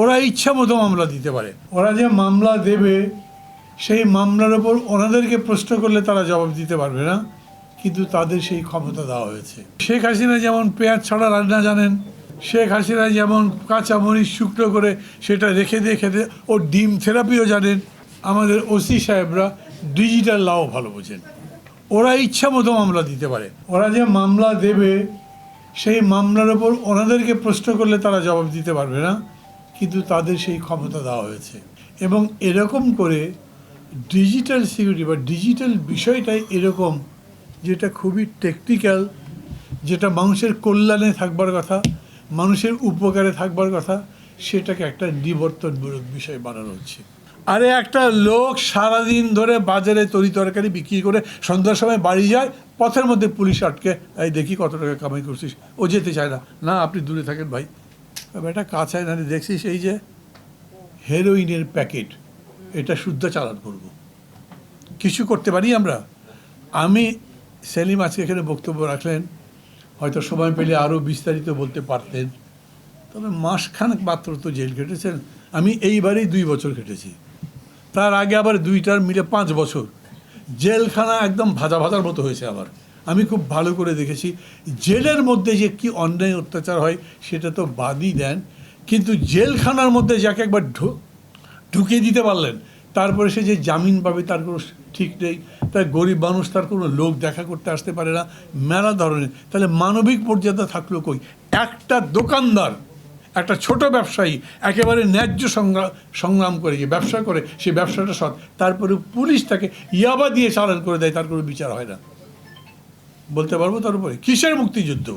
ওরা ইচ্ছা মতো মামলা দিতে পারে। ওরা যে মামলা দেবে, সেই মামলার ওপর ওনাদেরকে প্রশ্ন করলে তারা জবাব দিতে পারবে না, কিন্তু তাদের সেই ক্ষমতা দেওয়া হয়েছে। শেখ হাসিনা যেমন পেঁয়াজ ছাড়া রান্না জানেন, শেখ হাসিনা যেমন কাঁচা মরিচ শুকনো করে সেটা রেখে দিয়ে খেতে, ও ডিম থেরাপিও জানেন। আমাদের ওসি সাহেবরা ডিজিটাল লাও ভালো বোঝেন। ওরা ইচ্ছা মতো মামলা দিতে পারে। ওরা যে মামলা দেবে, সেই মামলার ওপর ওনাদেরকে প্রশ্ন করলে তারা জবাব দিতে পারবে না কিন্তু তাদের সেই ক্ষমতা দেওয়া হয়েছে। এবং এরকম করে ডিজিটাল সিকিউরিটি বা ডিজিটাল বিষয়টাই এরকম যেটা খুবই টেকনিক্যাল যেটা মানুষের কল্যাণে থাকবার কথা, মানুষের উপকারে থাকবার কথা, সেটাকে একটা নিবর্তনমূলক বিষয় বানানো হচ্ছে। আরে একটা লোক সারাদিন ধরে বাজারে তরি তরকারি বিক্রি করে সন্ধ্যার সময় বাড়ি যায়, পথের মধ্যে পুলিশ আটকে, এই দেখি কত টাকা কামাই করছিস। ও যেতে চায় না। না, আপনি দূরে থাকেন ভাই। বেটা কাছায় না দেখছিস এই যে হেরোইনের প্যাকেট এটা শুদ্ধ চালান করব। কিছু করতে পারি আমরা? আমি সেলিম আজকে এখানে বক্তব্য রাখলেন, হয়তো সময় পেলে আরও বিস্তারিত বলতে পারতেন। তবে মাসখানেক মাত্র তো জেল কেটেছেন আমি এইবারেই দুই বছর কেটেছি তার আগে আবার দুইটার মিলে পাঁচ বছর। জেলখানা একদম ভাজা ভাজার মতো হয়েছে আবার আমি খুব ভালো করে দেখেছি। জেলের মধ্যে যে কি অন্যায় অত্যাচার হয়, সেটা তো বাদই দেন। কিন্তু জেলখানার মধ্যে যাকে একবার ঢুকিয়ে দিতে পারলেন, তারপরে সে যে জামিন পাবে তার কোনো ঠিক নেই। তাই গরিব মানুষ, তার কোনো লোক দেখা করতে আসতে পারে না। মেলা ধরনের। তাহলে মানবিক মর্যাদা থাকল কই? একটা দোকানদার, একটা ছোট ব্যবসায়ী, একেবারে ন্যায্য সংগ্রাম সংগ্রাম করে যে ব্যবসা করে, সে ব্যবসাটা সৎ। তারপরে পুলিশ তাকে ইয়াবা দিয়ে চালান করে দেয়, তার কোনো বিচার হয় না। বলতে পারব তার উপরে? কিসের মুক্তিযুদ্ধ?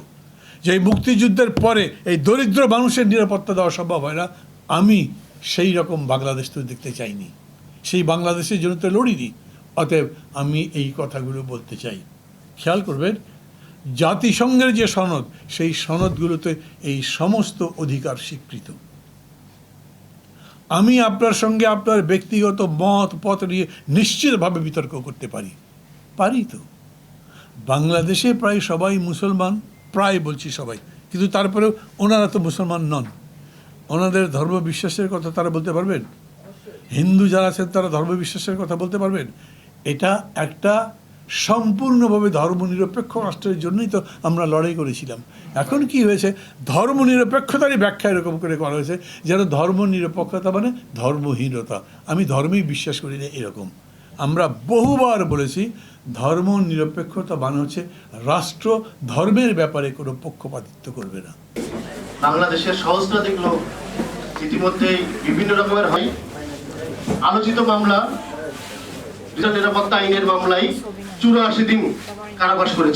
যে এই মুক্তিযুদ্ধের পরে এই দরিদ্র মানুষের নিরাপত্তা দেওয়া সম্ভব হয় না, আমি সেই রকম বাংলাদেশ তো দেখতে চাইনি। সেই বাংলাদেশের জন্য তো লড়িনি। অতএব আমি এই কথাগুলো বলতে চাই। খেয়াল করবেন, জাতিসংঘের যে সনদ, সেই সনদগুলোতে এই সমস্ত অধিকার স্বীকৃত। আমি আপনার সঙ্গে আপনার ব্যক্তিগত মত, পথ নিয়ে নিশ্চিতভাবে বিতর্ক করতে পারি। পারি তো? বাংলাদেশে প্রায় সবাই মুসলমান প্রায় বলছি সবাই কিন্তু তারপরেও ওনারা তো মুসলমান নন। ওনাদের ধর্ম বিশ্বাসের কথা তারা বলতে পারবেন? হিন্দু যারা আছেন তারা ধর্ম বিশ্বাসের কথা বলতে পারবেন? এটা একটা সম্পূর্ণভাবে ধর্মনিরপেক্ষ রাষ্ট্রের জন্যই তো আমরা লড়াই করেছিলাম। এখন কি হয়েছে? ধর্মনিরপেক্ষতারই ব্যাখ্যা এরকম করে করা হয়েছে যেন ধর্মনিরপেক্ষতা মানে ধর্মহীনতা। আমি ধর্মেই বিশ্বাস করি না এরকম। আমরা বহুবার বলেছি ধর্ম নিরপেক্ষতা মানে হচ্ছে রাষ্ট্র ধর্মের ব্যাপারে কোনো পক্ষপাতিত্ব করবে না। বাংলাদেশের সহস্রাধিক লোক ইতিমধ্যেই বিভিন্ন রকমের হয়। আলোচিত মামলা নিরাপত্তা আইনের মামলায় চুরাশি দিন কারাবাস করেছে।